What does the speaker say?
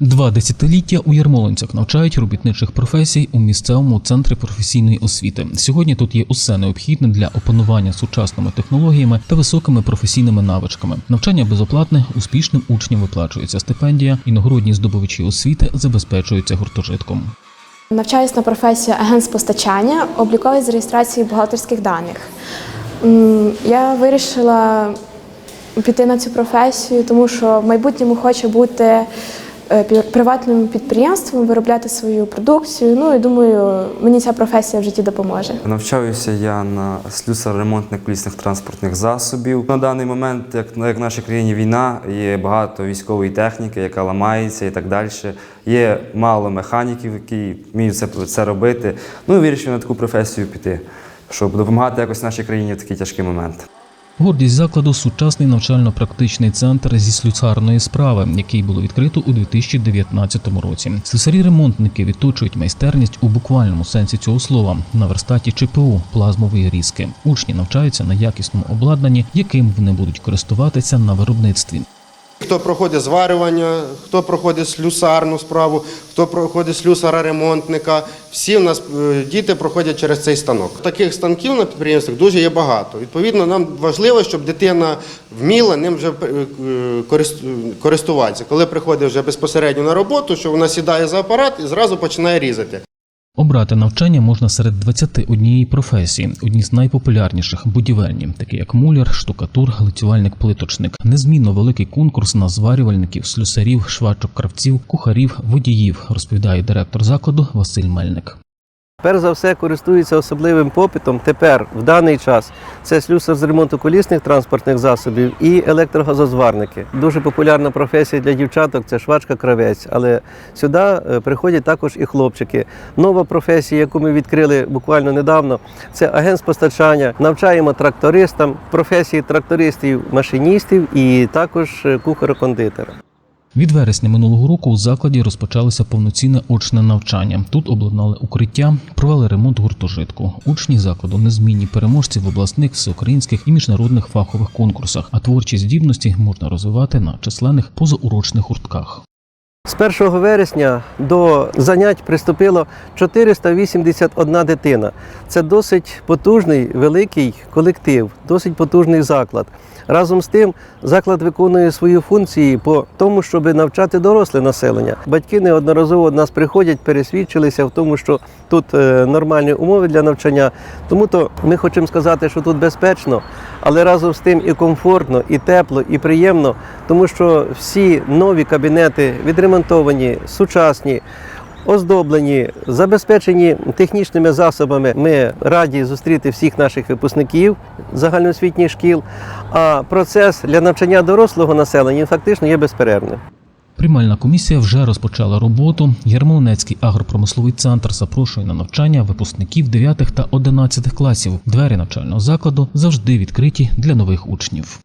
Два десятиліття у Ярмолинцях навчають робітничих професій у місцевому центрі професійної освіти. Сьогодні тут є усе необхідне для опанування сучасними технологіями та високими професійними навичками. Навчання безоплатне, успішним учням виплачується стипендія, і нагородні здобувачі освіти забезпечуються гуртожитком. Навчаюсь на професію агент з постачання, облікової з реєстрації бухгалтерських даних. Я вирішила піти на цю професію, тому що в майбутньому хочу бути приватним підприємством, виробляти свою продукцію. Ну і думаю, мені ця професія в житті допоможе. Навчаюся я на слюсар-ремонтник колісних транспортних засобів. На даний момент, як, як в нашій країні війна, є багато військової техніки, яка ламається і так далі. Є мало механіків, які вміють це, це робити. Ну і вирішив на таку професію піти, щоб допомагати якось нашій країні в такий тяжкий момент. Гордість закладу сучасний навчально-практичний центр зі слюсарної справи, який було відкрито у 2019 році. Слюсарі-ремонтники відточують майстерність у буквальному сенсі цього слова на верстаті ЧПУ плазмової різки. Учні навчаються на якісному обладнанні, яким вони будуть користуватися на виробництві. Хто проходить зварювання, хто проходить слюсарну справу, хто проходить слюсара-ремонтника. Всі в нас е, діти проходять через цей станок. Таких станків на підприємствах дуже є багато. Відповідно, нам важливо, щоб дитина вміла ним вже е, е, користуватися. Коли приходить вже безпосередньо на роботу, що вона сідає за апарат і зразу починає різати. Обрати навчання можна серед 21 професії, Одні з найпопулярніших будівельні, такі як муляр, штукатур, лицювальник-плиточник. Незмінно великий конкурс на зварювальників, слюсарів, швачок, кравців, кухарів, водіїв, розповідає директор закладу Василь Мельник. Перш за все користується особливим попитом тепер, в даний час, це слюсар з ремонту колісних транспортних засобів і електрогазозварники. Дуже популярна професія для дівчаток це швачка-кравець, але сюди е, приходять також і хлопчики. Нова професія, яку ми відкрили буквально недавно, це агент з постачання. Навчаємо трактористам, професії трактористів, машиністів і також е, кухаро-кондитера. Від вересня минулого року у закладі розпочалося повноцінне очне навчання. Тут обладнали укриття, провели ремонт гуртожитку. Учні закладу незмінні переможці в обласних, всеукраїнських і міжнародних фахових конкурсах, а творчі здібності можна розвивати на численних позаурочних гуртках. З 1 вересня до занять приступило 481 дитина. Це досить потужний великий колектив, досить потужний заклад. Разом з тим, заклад виконує свої функції по тому, щоб навчати доросле населення. Батьки неодноразово до нас приходять, пересвідчилися в тому, що тут е, нормальні умови для навчання. Тому то ми хочемо сказати, що тут безпечно, але разом з тим і комфортно, і тепло, і приємно, тому що всі нові кабінети відремонтовані, сучасні. Оздоблені, забезпечені технічними засобами. Ми раді зустріти всіх наших випускників загальноосвітніх шкіл. А процес для навчання дорослого населення фактично є безперервним. Приймальна комісія вже розпочала роботу. Ярмолинецький агропромисловий центр запрошує на навчання випускників 9 та 11 класів. Двері навчального закладу завжди відкриті для нових учнів.